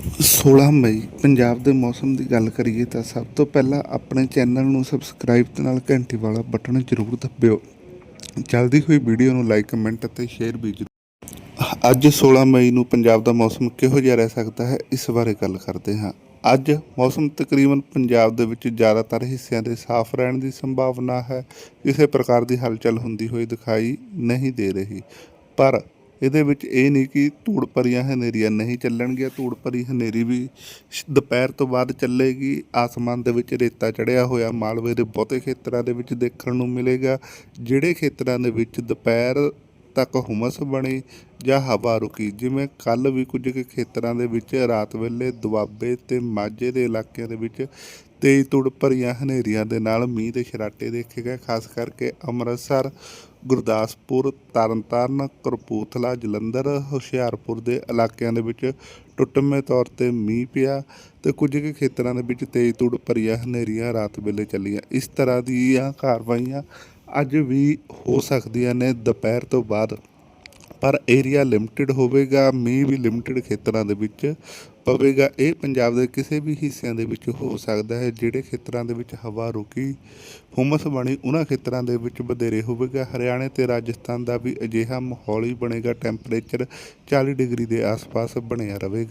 16 ਮਈ ਪੰਜਾਬ ਦੇ ਮੌਸਮ ਦੀ ਗੱਲ ਕਰੀਏ ਤਾਂ ਸਭ ਤੋਂ ਪਹਿਲਾਂ ਆਪਣੇ ਚੈਨਲ ਨੂੰ ਸਬਸਕ੍ਰਾਈਬ ਤੇ ਨਾਲ ਘੰਟੀ ਵਾਲਾ ਬਟਨ ਜ਼ਰੂਰ ਦੱਬਿਓ। ਜਲਦੀ ਹੋਈ ਵੀਡੀਓ ਨੂੰ ਲਾਈਕ ਕਮੈਂਟ ਅਤੇ ਸ਼ੇਅਰ ਵੀ ਜ਼ਰੂਰ ਅੱਜ 16 ਮਈ ਨੂੰ ਪੰਜਾਬ ਦਾ ਮੌਸਮ ਕਿਹੋ ਜਿਹਾ ਰਹਿ ਸਕਦਾ ਹੈ, ਇਸ ਬਾਰੇ ਗੱਲ ਕਰਦੇ ਹਾਂ। ਅੱਜ ਮੌਸਮ ਤਕਰੀਬਨ ਪੰਜਾਬ ਦੇ ਵਿੱਚ ਜ਼ਿਆਦਾਤਰ ਹਿੱਸਿਆਂ ਦੇ ਸਾਫ਼ ਰਹਿਣ ਦੀ ਸੰਭਾਵਨਾ ਹੈ। ਕਿਸੇ ਪ੍ਰਕਾਰ ਦੀ ਹਲਚਲ ਹੁੰਦੀ ਹੋਈ ਦਿਖਾਈ ਨਹੀਂ ਦੇ ਰਹੀ। ਪਰ ਇਹਦੇ ਵਿੱਚ ਇਹ ਨਹੀਂ ਕਿ ਧੂੜ ਭਰੀਆਂ ਹਨੇਰੀਆਂ ਨਹੀਂ ਚੱਲਣਗੀਆਂ, ਧੂੜ ਭਰੀ ਹਨੇਰੀ ਵੀ ਦੁਪਹਿਰ ਤੋਂ ਬਾਅਦ ਚੱਲੇਗੀ। ਆਸਮਾਨ ਦੇ ਵਿੱਚ ਰੇਤਾ ਚੜਿਆ ਹੋਇਆ, ਮਾਲਵੇ ਦੇ ਬਹੁਤੇ ਖੇਤਰਾਂ ਦੇ ਵਿੱਚ ਦੇਖਣ ਨੂੰ ਮਿਲੇਗਾ। ਜਿਹੜੇ ਖੇਤਰਾਂ ਦੇ ਵਿੱਚ ਦੁਪਹਿਰ ਤੱਕ ਹੁਮਸ ਬਣੀ ਜਾਂ ਹਵਾ ਰੁਕੀ। ਜਿਵੇਂ ਕੱਲ ਵੀ ਕੁਝ ਕੁ ਖੇਤਰਾਂ ਦੇ ਵਿੱਚ ਰਾਤ ਵੇਲੇ ਦੁਆਬੇ ਤੇ ਮਾਝੇ ਦੇ ਇਲਾਕਿਆਂ ਦੇ ਵਿੱਚ ਤੇਜ਼ ਧੁੜ ਭਰੀਆਂ ਹਨੇਰੀਆਂ ਦੇ ਨਾਲ ਮੀਂਹ ਦੇ ਛਰਾਟੇ ਦੇਖੇ ਗਏ। ਖਾਸ ਕਰਕੇ ਅੰਮ੍ਰਿਤਸਰ, ਗੁਰਦਾਸਪੁਰ, ਤਰਨਤਾਰਨ ਕਰਪੂਥਲਾ ਜਲੰਧਰ, ਹੁਸ਼ਿਆਰਪੁਰ ਦੇ ਇਲਾਕਿਆਂ ਦੇ ਵਿੱਚ ਟੁੱਟਵੇਂ ਤੌਰ ਤੇ ਮੀਂਹ ਪਿਆ ਤੇ ਕੁਝ ਕੁ ਖੇਤਰਾਂ ਦੇ ਵਿੱਚ ਤੇਜ਼ ਤੁੜ ਭਰੀਆਂ ਹਨੇਰੀਆਂ ਰਾਤ ਵੇਲੇ ਚੱਲੀਆਂ। ਇਸ ਤਰ੍ਹਾਂ ਦੀਆਂ ਕਾਰਵਾਈਆਂ ਅੱਜ ਵੀ ਹੋ ਸਕਦੀਆਂ ਨੇ ਦੁਪਹਿਰ ਤੋਂ ਬਾਅਦ, ਪਰ ਏਰੀਆ ਲਿਮਟਿਡ ਹੋਵੇਗਾ, ਮੀਂਹ ਵੀ ਲਿਮਟਿਡ ਖੇਤਰਾਂ ਦੇ ਵਿੱਚ ਪਵੇਗਾ। ਇਹ ਪੰਜਾਬ ਦੇ ਕਿਸੇ ਵੀ ਹਿੱਸਿਆਂ ਦੇ ਵਿੱਚ ਹੋ ਸਕਦਾ ਹੈ, ਜਿਹੜੇ ਖੇਤਰਾਂ ਦੇ ਵਿੱਚ ਹਵਾ ਰੁਕੀ, ਹੁਮਸ ਬਣੀ, ਉਹਨਾਂ ਖੇਤਰਾਂ ਦੇ ਵਿੱਚ ਵਧੇਰੇ ਹੋਵੇਗਾ। ਹਰਿਆਣੇ ਤੇ ਰਾਜਸਥਾਨ ਦਾ ਵੀ ਅਜਿਹਾ ਮਾਹੌਲ ਹੀ ਬਣੇਗਾ ਟੈਂਪਰੇਚਰ 40 ਡਿਗਰੀ ਦੇ ਆਸ-ਪਾਸ ਬਣਿਆ ਰਹੇਗਾ।